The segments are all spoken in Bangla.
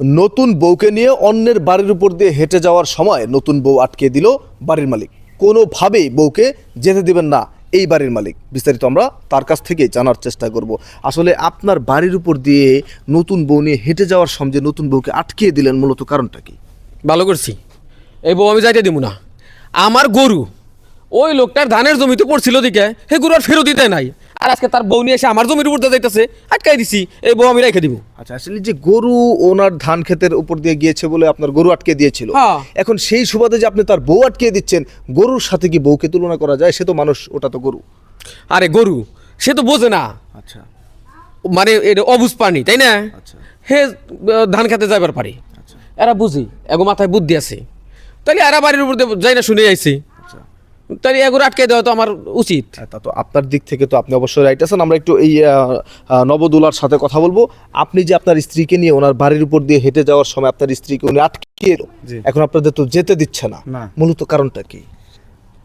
নতুন বউকে নিয়ে অন্যের বাড়ির উপর দিয়ে হেঁটে যাওয়ার সময় নতুন বউ আটকে দিল বাড়ির মালিক। কোনোভাবেই বউকে যেতে দিবেন না এই বাড়ির মালিক। বিস্তারিত আমরা তার কাছ থেকে জানার চেষ্টা করব। আসলে আপনার বাড়ির উপর দিয়ে নতুন বউ নিয়ে হেঁটে যাওয়ার সময় যে নতুন বউকে আটকিয়ে দিলেন মূলত কারণটা কি? ভালো করছি। এই বউ আমি যাইতে দিব না। আমার গরু, ওই লোকটার ধানের জমিতে পড়ছিল দিকে হে গরু আর ফেরত দিতে নাই। আর আজকে তার বউ নিয়ে এসে আমার জমির উপর যাইতেছে আটকাই দিছি এই বউ আমি রেখে দিব। আচ্ছা আসলে যে গরু ওনার ধান ক্ষেতের উপর দিয়ে গিয়েছে বলে আপনার গরু আটকে দিয়েছিল হ্যাঁ। এখন সেই সুবাদে যে আপনি তার বউ আটকে দিচ্ছেন গরুর সাথে কি বউকে তুলনা করা যায়? সে তো মানুষ ওটা তো গরু। আরে গরু সে তো বোঝে না। আচ্ছা। মানে এটা অবুজ পানি তাই না? আচ্ছা। হে ধান খেতে যাইবার পারি। এরা বুঝি এগো মাথায় বুদ্ধি আছে। তাহলে এরা বাড়ির উপর দিয়ে যাই না শুনে আইছি। আচ্ছা তাহলে এগুলো আটকে দেওয়া তো আমার উচিত। হ্যাঁ, তা তো আপনার দিক থেকে তো আপনি অবশ্যই রাইট আছেন। আমরা একটু এই নবদুলার সাথে কথা বলব। আপনি যে আপনার স্ত্রীকে নিয়ে ওনার বাড়ির উপর দিয়ে হেঁটে যাওয়ার সময় আপনার স্ত্রীকে উনি আটকে এলো এখন আপনাদের তো যেতে দিচ্ছে না। না। মূলত কারণটা কি?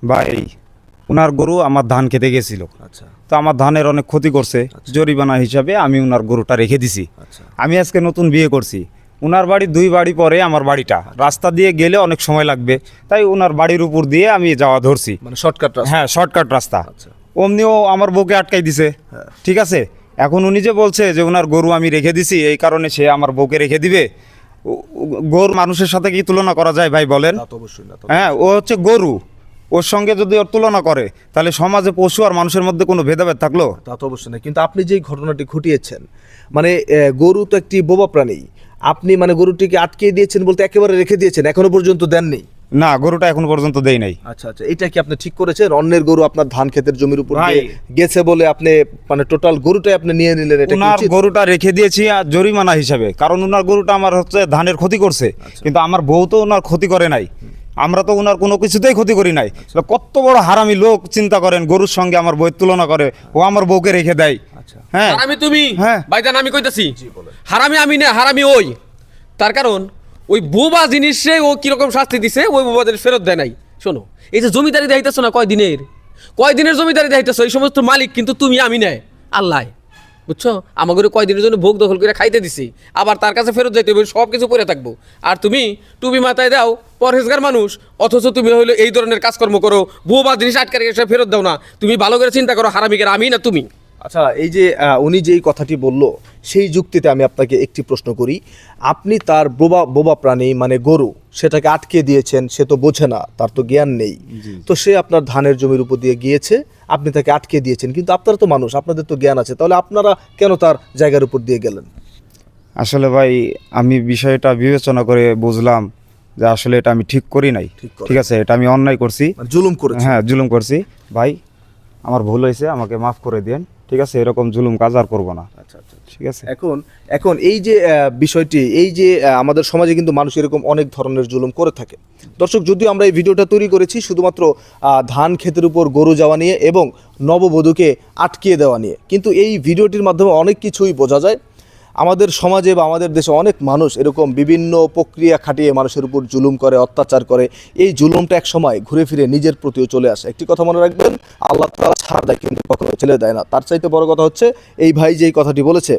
ভাই ওনার গরু আমার ধান খেতে গেছিল। আচ্ছা। তো আমার ধানের অনেক ক্ষতি করছে। জরিমানা হিসাবে আমি ওনার গরুটা রেখে দিছি। আচ্ছা। আমি আজকে নতুন বিয়ে করছি। ওনার বাড়ি দুই বাড়ি পরে আমার বাড়িটা। রাস্তা দিয়ে গেলে অনেক সময় লাগবে। তাই ওনার বাড়ির উপর দিয়ে আমি যাওয়া ধরছি। মানে শর্টকাট হ্যাঁ শর্টকাট রাস্তা। আচ্ছা। অমনিও আমার বউকে আটকাই দিছে। হ্যাঁ। ঠিক আছে? এখন উনি যে বলছে যে ওনার গরু আমি রেখে দিছি এই কারণে সে আমার বউকে রেখে দিবে। গরু মানুষের সাথে কি তুলনা করা যায় ভাই বলেন? হ্যাঁ ও হচ্ছে গরু। ওর সঙ্গে যদি ওর তুলনা করে তাহলে সমাজে পশু আর মানুষের মধ্যে কোনো ভেদাভেদ থাকল? তা তো অবশ্যই না। কিন্তু আপনি যেই ঘটনাটি ঘটিয়েছেন মানে গরু তো একটি বোবা প্রাণী। আপনি মানে গরুটিকে আটকে দিয়েছেন বলতে একেবারে রেখে দিয়েছেন এখনও পর্যন্ত দেননি? না গরুটা এখন পর্যন্ত দেই নাই। আচ্ছা আচ্ছা এটা কি আপনি ঠিক করেছেন? অন্যের গরু আপনার ধান ক্ষেতের জমির উপর দিয়ে গেছে বলে আপনি মানে টোটাল গরুটাই আপনি নিয়ে নিলেন এটা? গরুটা রেখে দিয়েছি আর জরিমানা হিসাবে কারণ ওনার গরুটা আমার হচ্ছে ধানের ক্ষতি করছে। কিন্তু আমার বউ তো ওনার ক্ষতি করে নাই। আমরা তো ওনার কোনো কিছুতেই ক্ষতি করি নাই। কত বড় হারামি লোক চিন্তা করেন গরুর সঙ্গে আমার বইয়ের তুলনা করে ও আমার বউকে রেখে দেয়। আচ্ছা হ্যাঁ। হারামি তুমি? হ্যাঁ। ভাইজান আমি কইতাছি হারামি আমি না হারামি ওই। তার কারণ ওই বোবা জিনিসে ও কীরকম শাস্তি দিছে ওই বোবা জিনিস ফেরত দেয় নাই। শোনো এই যে জমিদারি দেখাইতেছো না কয় দিনের কয় দিনের জমিদারি দেখাইতেছো? এই সমস্ত মালিক কিন্তু তুমি আমি নেয় আল্লাহ। বুঝছ? আমাকে কয় দিনের জন্য ভোগ দখল করে খাইতে দিছি। আবার তার কাছে ফেরত যাইতে হবে সব কিছু পরে থাকব। আর তুমি টুপি মাথায় দাও পরহেজগার মানুষ অথচ তুমি হইল এই ধরনের কাজকর্ম করো বোবা জিনিস আটকে রেখে ফেরত দাও না। তুমি ভালো করে চিন্তা করো হারামিকের আমি না তুমি। আচ্ছা এই যে উনি যেই কথাটি বলল সেই যুক্তিতে আমি আপনাকে একটি প্রশ্ন করি। আপনি তার বোবা বোবা প্রাণী মানে গরু সেটাকে আটকে দিয়েছেন সে তো বোঝে না তার তো জ্ঞান নেই। তো সে আপনার ধানের জমির উপর দিয়ে গিয়েছে আপনি তাকে আটকে দিয়েছেন কিন্তু আপনারা তো মানুষ আপনাদের তো জ্ঞান আছে তাহলে আপনারা কেন তার জায়গার উপর দিয়ে গেলেন? আসলে ভাই আমি বিষয়টা বিবেচনা করে বুঝলাম যে আসলে এটা আমি ঠিক করি নাই। ঠিক আছে এটা আমি অন্যায় করছি। মানে জুলুম করেছে। হ্যাঁ জুলুম করছি। ভাই আমার ভুল হয়েছে আমাকে মাফ করে দেন ঠিক আছে এরকম জুলুম কাজ আর করব না। আচ্ছা আচ্ছা ঠিক আছে? এখন এখন এই যে বিষয়টি এই যে আমাদের সমাজে কিন্তু মানুষ এরকম অনেক ধরনের জুলুম করে থাকে। দর্শক যদিও আমরা এই ভিডিওটা তৈরি করেছি শুধুমাত্র ধান ক্ষেতের উপর গরু যাওয়া নিয়ে এবং নববধূকে আটকিয়ে দেওয়া নিয়ে। কিন্তু এই ভিডিওটির মাধ্যমে অনেক কিছুই বোঝা যায়। আমাদের সমাজে বা আমাদের দেশে অনেক মানুষ এরকম বিভিন্ন প্রক্রিয়া খাটিয়ে মানুষের উপর জুলুম করে, অত্যাচার করে। এই জুলুমটা এক সময় ঘুরে ফিরে নিজের প্রতিও চলে আসে। একটি কথা মনে রাখবেন, আল্লাহ তালা ছাড় দেয় কিন্তু কখনো ছেলে দেয় না। তার চাইতে বড় কথা হচ্ছে, এই ভাই যে এই কথাটি বলেছে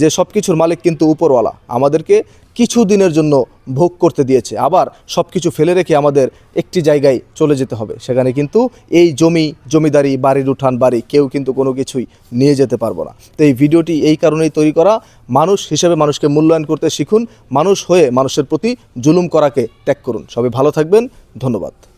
যে সব কিছুর মালিক কিন্তু উপরওয়ালা। আমাদেরকে কিছু দিনের জন্য ভোগ করতে দিয়েছে। আবার সব কিছু ফেলে রেখে আমাদের একটি জায়গায় চলে যেতে হবে। সেখানে কিন্তু এই জমি, জমিদারি, বাড়ির উঠান, বাড়ি কেউ কিন্তু কোনো কিছুই নিয়ে যেতে পারব না। তো এই ভিডিওটি এই কারণেই তৈরি করা। মানুষ হিসেবে মানুষকে মূল্যায়ন করতে শিখুন। মানুষ হয়ে মানুষের প্রতি জুলুম করাকে ত্যাগ করুন। সবাই ভালো থাকবেন। ধন্যবাদ।